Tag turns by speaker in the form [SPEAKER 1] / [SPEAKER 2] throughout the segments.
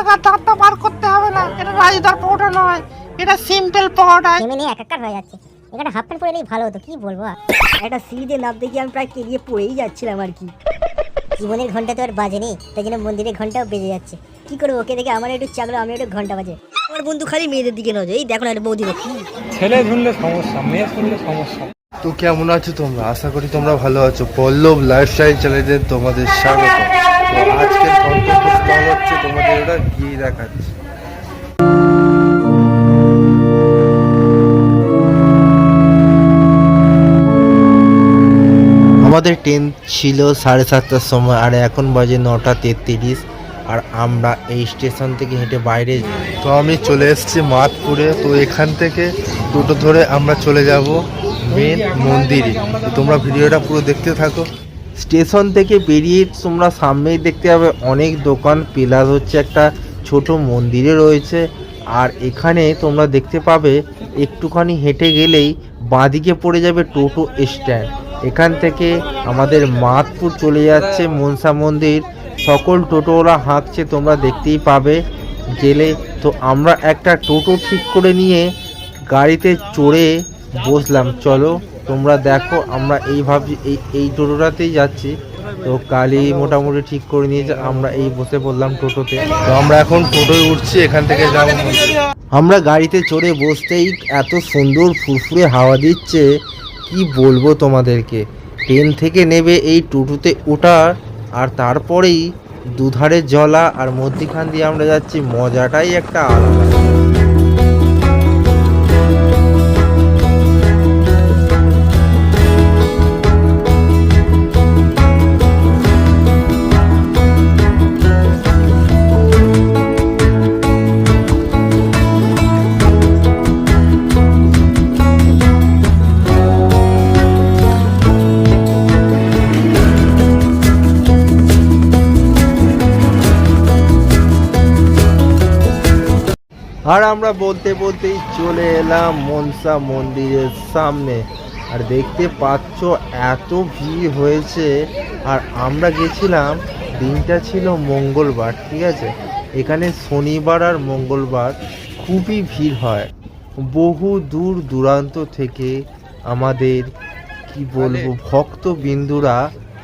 [SPEAKER 1] টাকা দাঁতটা বার করতে হবে না। এটা রাজদার পাউডার নয় এটা সিম্পল পাউডার
[SPEAKER 2] নেমে নিয়ে একাকার হয়ে যাচ্ছে। এখানে হাফ প্যান্ট পরে ভালো হতো কি বলব আর?
[SPEAKER 3] একটা সিঁড়িতে নামতে গিয়ে আমি প্রায় কেরিয়ে পড়েই যাচ্ছিলাম আর কি।
[SPEAKER 2] জীবনের ঘণ্টা তো আর বাজেনি তাই জন্য মন্দিরের ঘন্টাও বেজে যাচ্ছে। কি করব ওকে দেখে আমার একটু চাগলো আমি একটু ঘণ্টা বাজে।
[SPEAKER 3] আমার বন্ধু খালি মেয়েদের দিকে নজর এই দেখো না একটা বৌদি দেখি।
[SPEAKER 4] ছেলে সমস্যা মেয়ে শুনলে সমস্যা।
[SPEAKER 5] তো কেমন আছো তোমরা? আশা করি তোমরা ভালো আছো। পল্লব লাইফস্টাইল চ্যানেলে তোমাদের স্বাগত। তো আজকের গন্তব্যস্থল হচ্ছে তোমাদের এটা গিয়ে দেখাচ্ছি। আমাদের ট্রেন ছিল সাড়ে সাতটার সময় আর এখন বাজে নটা তেত্রিশ আর আমরা এই স্টেশন থেকে হেঁটে বাইরে তো আমি চলে এসেছি মাতপুরে তো এখান থেকে টোটো ধরে আমরা চলে যাব মেন মন্দিরে। তোমরা ভিডিওটা পুরো দেখতে থাকো। স্টেশন থেকে বেরিয়ে তোমরা সামনেই দেখতে পাবে অনেক দোকান, প্লাস হচ্ছে একটা ছোট মন্দিরে রয়েছে। আর এখানে তোমরা দেখতে পাবে একটুখানি হেঁটে গেলেই বাঁদিকে পড়ে যাবে টোটো স্ট্যান্ড। এখান থেকে আমাদের মাতপুর চলে যাচ্ছে মনসা মন্দির। সকল টোটোওয়ালা হাঁকছে তোমরা দেখতেই পাবে গেলে। তো আমরা একটা টোটো ঠিক করে নিয়ে গাড়িতে চড়ে বসলাম। চলো তোমরা দেখো, আমরা এই ভাবছি, এই এই টোটোটাতেই যাচ্ছি। তো কালি মোটামুটি ঠিক করে নিয়েছে আমরা এই বসে পড়লাম টোটোতে। তো আমরা এখন টোটোয় উঠছি, এখান থেকে যাব। আমরা গাড়িতে চড়ে বসতেই এত সুন্দর ফুরফুরে হাওয়া দিচ্ছে, কি বলব তোমাদেরকে? ট্রেন থেকে নেবে এই টোটোতে ওঠা আর তারপরেই দুধারে জলা, আর মধ্যিখান দিয়ে আমরা যাচ্ছি, মজাটাই একটা আলাদা। আমরা বলতে বলতেই চলে এলাম মনসা মন্দিরের সামনে। আর দেখতে পাচ্ছ এত ভিড় হয়েছে। আর আমরা গেছিলাম দিনটা ছিল মঙ্গলবার ঠিক আছে? এখানে শনিবার আর মঙ্গলবার খুবই ভিড় হয়। বহু দূর দূরান্ত থেকে আমাদের কি বলব ভক্ত বিন্দুরা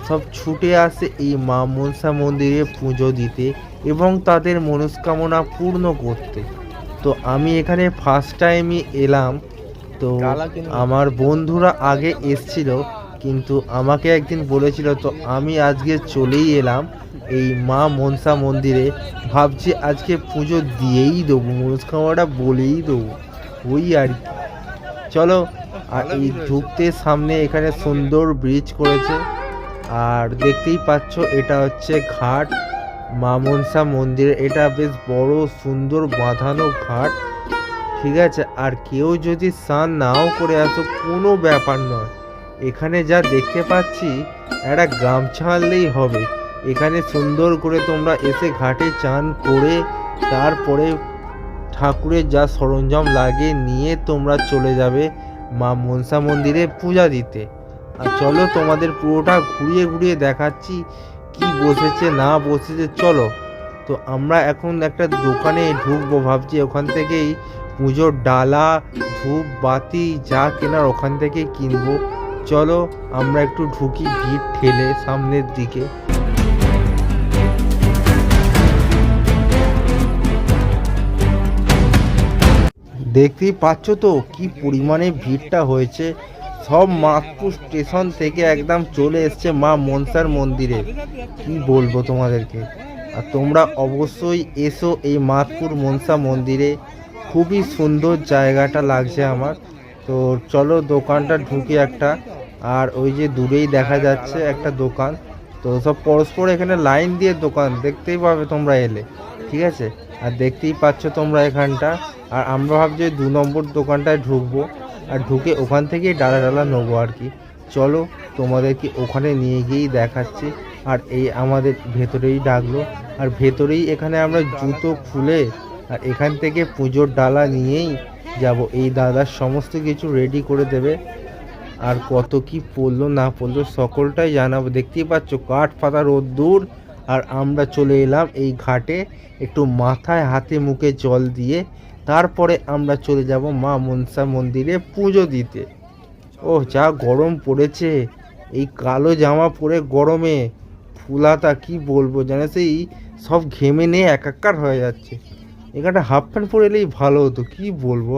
[SPEAKER 5] সব ছুটে আসে এই মা মনসা মন্দিরে পুজো দিতে এবং তাদের মনস্কামনা পূর্ণ করতে। তো আমি এখানে ফার্স্ট টাইমই এলাম। তো আমার বন্ধুরা আগে এসছিল কিন্তু আমাকে একদিন বলেছিল তো আমি আজকে চলেই এলাম এই মা মনসা মন্দিরে। ভাবছি আজকে পুজো দিয়েই দেবো মনস্কামনাটা বলেই দেবো। ওই আর কি। চলো আর এই ঢুকতে সামনে এখানে সুন্দর ব্রিজ করেছে। আর দেখতেই পাচ্ছ এটা হচ্ছে ঘাট। মা মনসা মন্দির। এটা বেশ বড়, সুন্দর, বাঁধানো ঘাট। ঠিক আছে, আর কেউ যদি স্নান নাও করে আসো, কোনো ব্যাপার নয়। এখানে যা দেখতে পাচ্ছি, একটা গামছা আনলেই হবে। এখানে সুন্দর করে তোমরা এসে ঘাটে চান করে, তারপরে ঠাকুরের যা সরঞ্জাম লাগে নিয়ে তোমরা চলে যাবে মা মনসা মন্দিরে পূজা দিতে। আর চলো তোমাদের পুরোটা ঘুরিয়ে ঘুরিয়ে দেখাচ্ছি কি বসেছে, না বসেছে, চলো। তো আমরা এখন একটা দোকানে ঢুকবো, ভাবছি ওখান থেকেই পুজোর ডালা, ধূপ, বাতি যা কেনার ওখান থেকে কিনবো। চলো, আমরা একটু ঢুকি ভিড় ঠেলে সামনের দিকে। দেখতেই পাচ্ছ তো, কি পরিমাণে ভিড়টা হয়েছে। সব মাতপুর স্টেশন থেকে একদম চলে এসছে মা মনসার মন্দিরে। কি বলব তোমাদেরকে? আর তোমরা অবশ্যই এসো এই মাতপুর মনসা মন্দিরে। খুবই সুন্দর জায়গাটা লাগছে আমার। তো চলো দোকানটা ঢুকি একটা। আর ওই যে দূরেই দেখা যাচ্ছে একটা দোকান। তো সব পরস্পর এখানে লাইন দিয়ে দোকান, দেখতেই পাবে তোমরা এলে। ঠিক আছে? আর দেখতেই পাচ্ছ তোমরা এখানটা। আর আমরা ভাবছি দু নম্বর দোকানটায় ঢুকবো। আর ঢুকে ওখান থেকেই ডালা ডালা নেব আর কি। চলো তোমাদেরকে ওখানে নিয়ে গিয়েই দেখাচ্ছি। আর এই আমাদের ভেতরেই ডাকলো। আর ভেতরেই এখানে আমরা জুতো খুলে আর এখান থেকে পুজোর ডালা নিয়েই যাব। এই দাদার সমস্ত কিছু রেডি করে দেবে। আর কত কি পড়ল না পড়ল সকলটাই জানাব। দেখতেই পাচ্ছ কাঠ পাতা রোদ্দুর আর আমরা চলে এলাম এই ঘাটে একটু মাথায় হাতে মুখে জল দিয়ে। তারপরে আমরা চলে যাব মা মনসা মন্দিরে পুজো দিতে। ও যা গরম পড়েছে। এই কালো জামা পরে গরমে ফুলাতা কি বলব জানিস সেই সব ঘেমে নিয়ে একাকার হয়ে যাচ্ছে। এখানটা হাফ প্যান্ট পরে এলেই ভালো হতো, কি বলব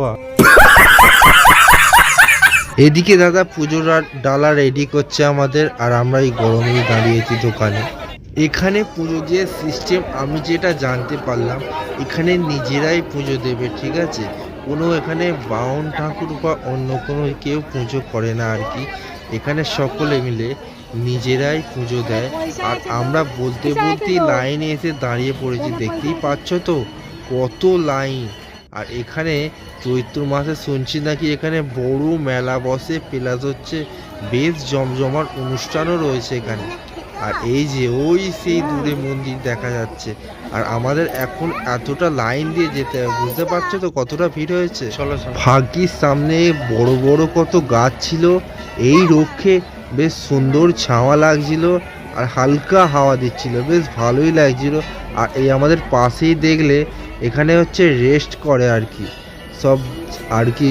[SPEAKER 5] এদিকে দাদা পুজোর ডালা রেডি করছে আমাদের, আর আমরা এই গরমে দাঁড়িয়েছি দোকানে। এখানে পুজো দিয়ে সিস্টেম আমি যেটা জানতে পারলাম, এখানে নিজেরাই পুজো দেবে, ঠিক আছে? কোনো এখানে বাউন ঠাকুর বা অন্য কোনো কেউ পুজো করে না আর কি। এখানে সকলে মিলে নিজেরাই পুজো দেয়। আর আমরা বলতে বলতেই লাইনে এসে দাঁড়িয়ে পড়েছি, দেখতেই পাচ্ছ তো? কত লাইন। আর এখানে চৈত্র মাসে শুনছি নাকি এখানে বড় মেলা বসে, প্লাস হচ্ছে বেশ জমজমার অনুষ্ঠানও রয়েছে এখানে। আর এই যে ওই সেই দূরে মন্দির দেখা যাচ্ছে। আর আমাদের এখন এতটা লাইন দিয়ে যেতে হবে বুঝতে পারছ তো কতটা ভিড় হয়েছে? ভাগ্যির সামনে বড় বড় কত গাছ ছিল এই রক্ষে বেশ সুন্দর ছাওয়া লাগছিল আর হালকা হাওয়া দিচ্ছিল বেশ ভালোই লাগছিল। আর এই আমাদের পাশেই দেখলে এখানে হচ্ছে রেস্ট করে আর কি। সব আর কি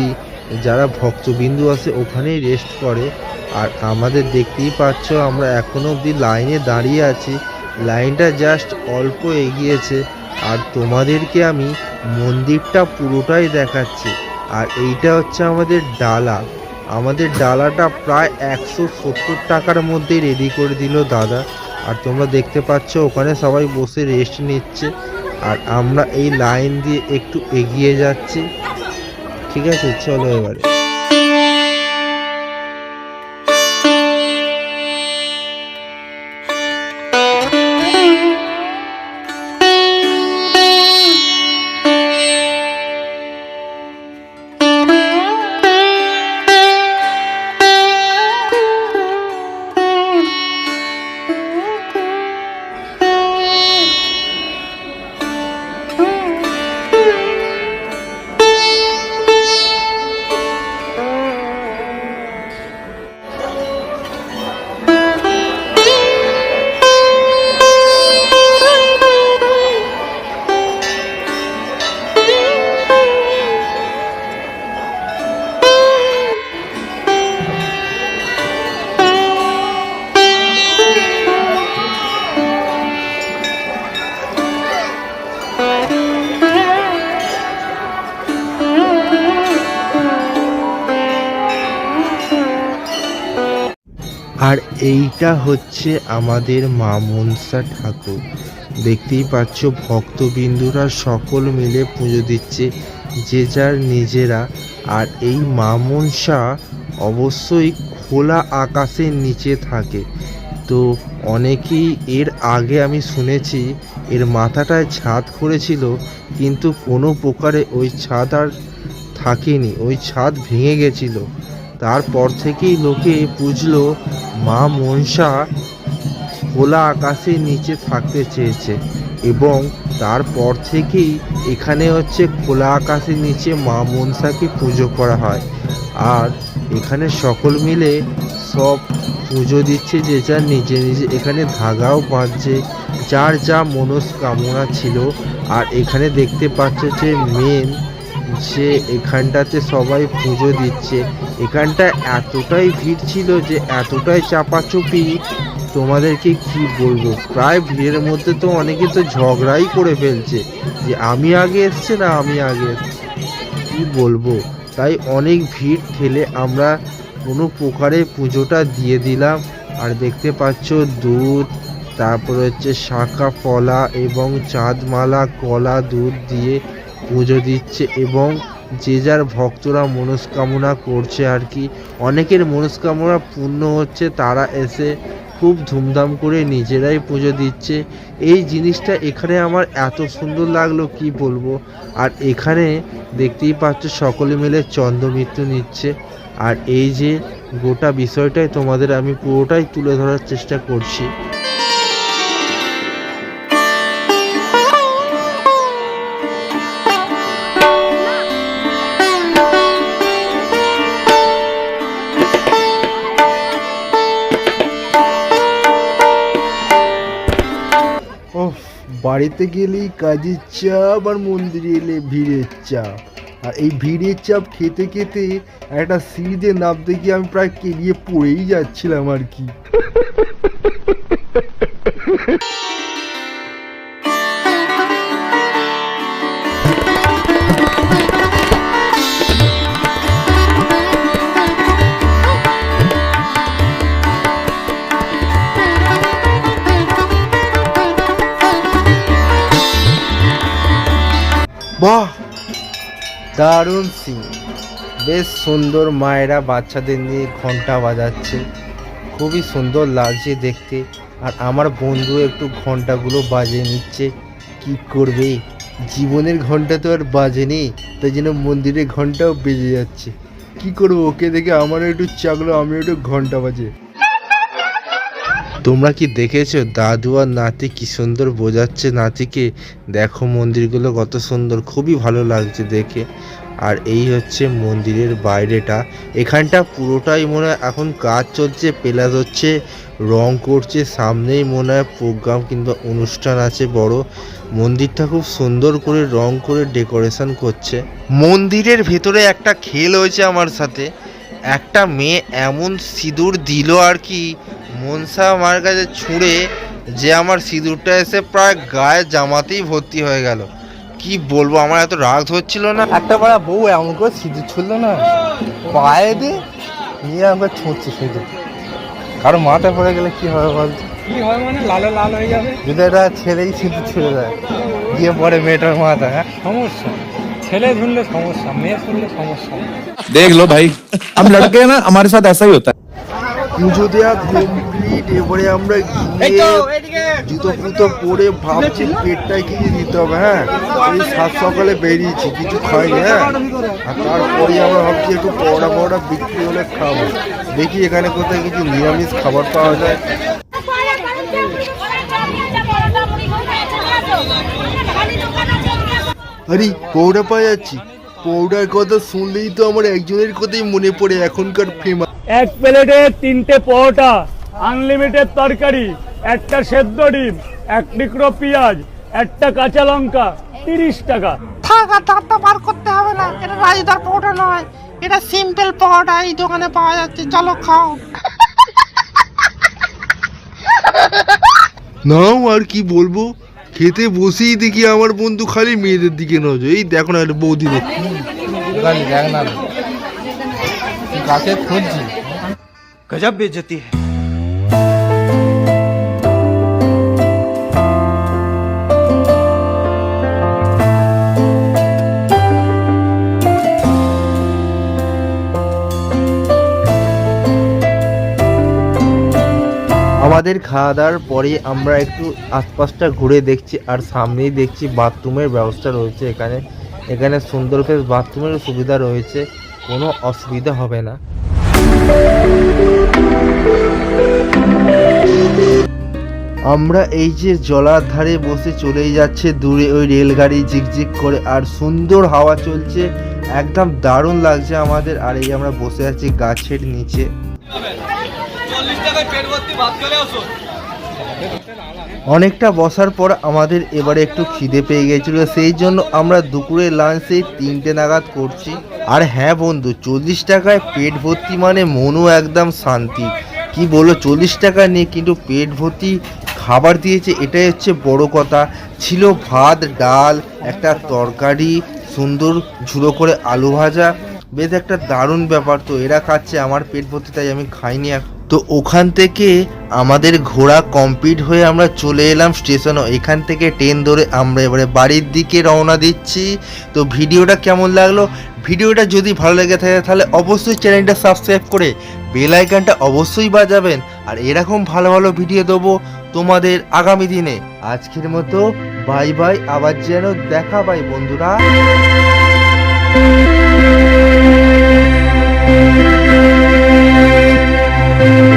[SPEAKER 5] যারা ভক্তবিন্দু আছে, ওখানেই রেস্ট করে। আর আমাদের দেখতেই পাচ্ছ, আমরা এখনও অবধি লাইনে দাঁড়িয়ে আছি। লাইনটা জাস্ট অল্প এগিয়েছে। আর তোমাদেরকে আমি মন্দিরটা পুরোটাই দেখাচ্ছি। আর এইটা হচ্ছে আমাদের ডালা। আমাদের ডালাটা প্রায় একশো সত্তর টাকার মধ্যেই রেডি করে দিল দাদা। আর তোমরা দেখতে পাচ্ছ, ওখানে সবাই বসে রেস্ট নিচ্ছে। আর আমরা এই লাইন দিয়ে একটু এগিয়ে যাচ্ছি। ঠিক আছে চলো এবারে। আর এইটা হচ্ছে আমাদের মা মনসা ঠাকুর। দেখতেই পাচ্ছ, ভক্তবিন্দুরা সকল মিলে পুজো দিচ্ছে, যে যার নিজেরা। আর এই মা মনসা অবশ্যই খোলা আকাশের নিচে থাকে। তো অনেকেই এর আগে আমি শুনেছি, এর মাথাটায় ছাদ করেছিল, কিন্তু কোনো প্রকারে ওই ছাদ আর থাকেনি, ওই ছাদ ভেঙে গেছিল। তারপর থেকেই লোকে বুঝলো মা মনসা খোলা আকাশের নিচে থাকতে চেয়েছে এবং তারপর থেকেই এখানে হচ্ছে খোলা আকাশের নিচে মা মনসাকে পুজো করা হয়। আর এখানে সকল মিলে সব পুজো দিচ্ছে যে যার নিজে নিজে এখানে ধাগাও বাঁধছে, যার যা মনস্কামনা ছিল। আর এখানে দেখতে পাচ্ছ যে মেন যে এখানটাতে সবাই পুজো দিচ্ছে। এখানটা এতটাই ভিড় ছিল যে এতটাই চাপাচুপি, তোমাদেরকে কি বলব? প্রায় ভিড়ের মধ্যে তো অনেকে তো ঝগড়াই করে ফেলছে যে আমি আগে এসছে না আমি আগে কি বলব? তাই অনেক ভিড় ঠেলে আমরা কোনো প্রকারে পুজোটা দিয়ে দিলাম। আর দেখতে পাচ্ছ দুধ, তারপরে হচ্ছে শাঁখা ফলা এবং চাঁদমালা, কলা দুধ দিয়ে পুজো দিচ্ছে এবং যে যার ভক্তরা মনস্কামনা করছে আর কি, অনেকের মনস্কামনা পূর্ণ হচ্ছে, তারা এসে খুব ধুমধাম করে নিজেরাই পুজো দিচ্ছে। এই জিনিসটা এখানে আমার এত সুন্দর লাগল, কি বলব? আর এখানে দেখতেই পাচ্ছ, সকলে মিলে চন্দ্রমৃত্যু নিচ্ছে। আর এই যে গোটা বিষয়টাই তোমাদের আমি পুরোটাই তুলে ধরার চেষ্টা করছি। বাড়িতে গেলেই কাজের চাপ আর মন্দিরে এলে ভিড়ের চাপ। আর এই ভিড়ের চাপ খেতে খেতে একটা সিঁড়িতে নামতে গিয়ে আমি প্রায় কেড়িয়ে পড়েই যাচ্ছিলাম আর কি। বাহ! দারুণ সিন বেশ সুন্দর মায়েরা বাচ্চাদের নিয়ে ঘণ্টা বাজাচ্ছে। খুবই সুন্দর লাগছে দেখতে। আর আমার বন্ধু একটু ঘন্টাগুলো বাজিয়ে নিচ্ছে। কি করবে? জীবনের ঘণ্টা তো আর বাজেনি, তাই জন্য মন্দিরের ঘন্টাও বেজে যাচ্ছে। কি করব, ওকে দেখে আমারও একটু চাগলো আমিও একটু ঘণ্টা বাজে। তোমরা কি দেখেছ? দাদু আর নাতি কি সুন্দর বোঝাচ্ছে নাতিকে? দেখো মন্দিরগুলো কত সুন্দর, খুবই ভালো লাগছে দেখে। আর এই হচ্ছে মন্দিরের বাইরেটা। এখানটা পুরোটাই মনে হয় এখন কাজ চলছে প্লাস হচ্ছে, রং করছে, সামনেই মনে হয় প্রোগ্রাম কিংবা অনুষ্ঠান আছে বড়। মন্দিরটা খুব সুন্দর করে রং করে ডেকোরেশন করছে। মন্দিরের ভেতরে একটা খেল হয়েছে আমার সাথে। একটা মেয়ে এমন সিঁদুর দিল আর কি মনসা আমার কাছে ছুঁড়ে যে আমার সিঁদুরটা এসে প্রায় গায়ে জামাতেই ভর্তি হয়ে গেল কি বলবো আমার এত রাগ ধরছিল না একটা পাড়া বউ এমন করে সিঁদুর ছুড়লো না পায়ে দিয়ে নিয়ে আমাকে ছুঁচ্ছে শুধু কারো মাথায় পড়ে গেলে কি হবে বলতো
[SPEAKER 4] কি হয় মানে লালে লাল হয়ে যাবে
[SPEAKER 5] যদি একটা ছেলেই সিঁদুর ছুড়ে দেয় গিয়ে পরে মেয়েটার মাথা হ্যাঁ
[SPEAKER 4] সমস্যা ছেলে শুনলে সমস্যা মেয়ে শুনলে সমস্যা না।
[SPEAKER 6] देख लो भाई हम लड़के हैं ना हमारे साथ ऐसा ही होता है
[SPEAKER 5] পুজো দেওয়া কমপ্লিট এবারে আমরা গিয়ে জুতো ফুতো পরে ভাবছি পেটটায় কিছু দিতে হবে হ্যাঁ? এই সাত সকালে বেরিয়েছি কিছু খাইনি হ্যাঁ? আর তারপরে আমরা ভাবছি একটু পরোটা পরোটা বিক্রি হলে খাব। দেখি এখানে কোথায় কিছু নিরামিষ খাবার পাওয়া যায়। আরে পৌডা পাওয়া যাচ্ছি। পৌডার কথা শুনলেই তো আমার একজনের কথাই মনে পড়ে এখনকার ফেমাস
[SPEAKER 7] এক প্লেটে তিনটে পরোটা আনলিমিটেড তরকারি একটা সেদ্ধ ডিম এক টুকরো পেঁয়াজ একটা কাঁচা লঙ্কা তিরিশ টাকা।
[SPEAKER 1] থাক আর দাঁতটা বার করতে হবে না। এটা রাজদার পরোটা নয়। এটা সিম্পল পরোটা এই দোকানে পাওয়া যাচ্ছে। চলো খাও।
[SPEAKER 5] নাও আর কি বলব? খেতে বসেই দেখি আমার বন্ধু খালি মেয়েদের দিকে নজর। এই দেখো না একটা বৌদি দেখি। দেখ না গাছে খুঁজছি
[SPEAKER 6] গজব বেজতি হ্যাঁ
[SPEAKER 5] আমাদের খাওয়া দাওয়ার পরে আমরা একটু আশপাশটা ঘুরে দেখছি আর সামনেই দেখছি বাথরুমের ব্যবস্থা রয়েছে এখানে। এখানে সুন্দর ফেস বাথরুমের সুবিধা রয়েছে। কোনো অসুবিধা হবে না। আমরা এই যে জলার ধারে বসে চলে যাচ্ছে দূরে ওই রেলগাড়ি ঝিকঝিক করে আর সুন্দর হাওয়া চলছে একদম দারুণ লাগছে আমাদের। আর এই আমরা বসে আছি গাছের নিচে। অনেকটা বসার পর আমাদের এবারে একটু খিদে পেয়ে গেছিল, সেই জন্য আমরা দুপুরে লাঞ্চ তিনটে নাগাদ করছি। আর হ্যাঁ বন্ধু, চল্লিশ টাকায় পেট ভর্তি মানে মনও একদম শান্তি। কি বলো চল্লিশ টাকা নিয়ে কিন্তু পেট ভর্তি খাবার দিয়েছে, এটাই হচ্ছে বড় কথা। ছিল ভাত, ডাল, একটা তরকারি, সুন্দর ঝুড়ো করে আলু ভাজা। বেশ একটা দারুণ ব্যাপার তো, এরা খাচ্ছে, আমার পেট ভর্তি তাই আমি খাইনি এখন। তো ওখান থেকে আমাদের ঘোরা কমপ্লিট হয়ে আমরা চলে এলাম স্টেশনও এখান থেকে ট্রেন ধরে আমরা এবারে বাড়ির দিকে রওনা দিচ্ছি। তো ভিডিওটা কেমন লাগল? ভিডিওটা যদি ভালো লেগে থাকে তাহলে অবশ্যই চ্যানেলটা সাবস্ক্রাইব করে বেল আইকনটা অবশ্যই বাজাবেন। আর এরকম ভালো ভালো ভিডিও দেবো তোমাদের আগামী দিনে। আজকের মতো বাই বাই আবার যেন দেখা পাই বন্ধুরা। Thank you.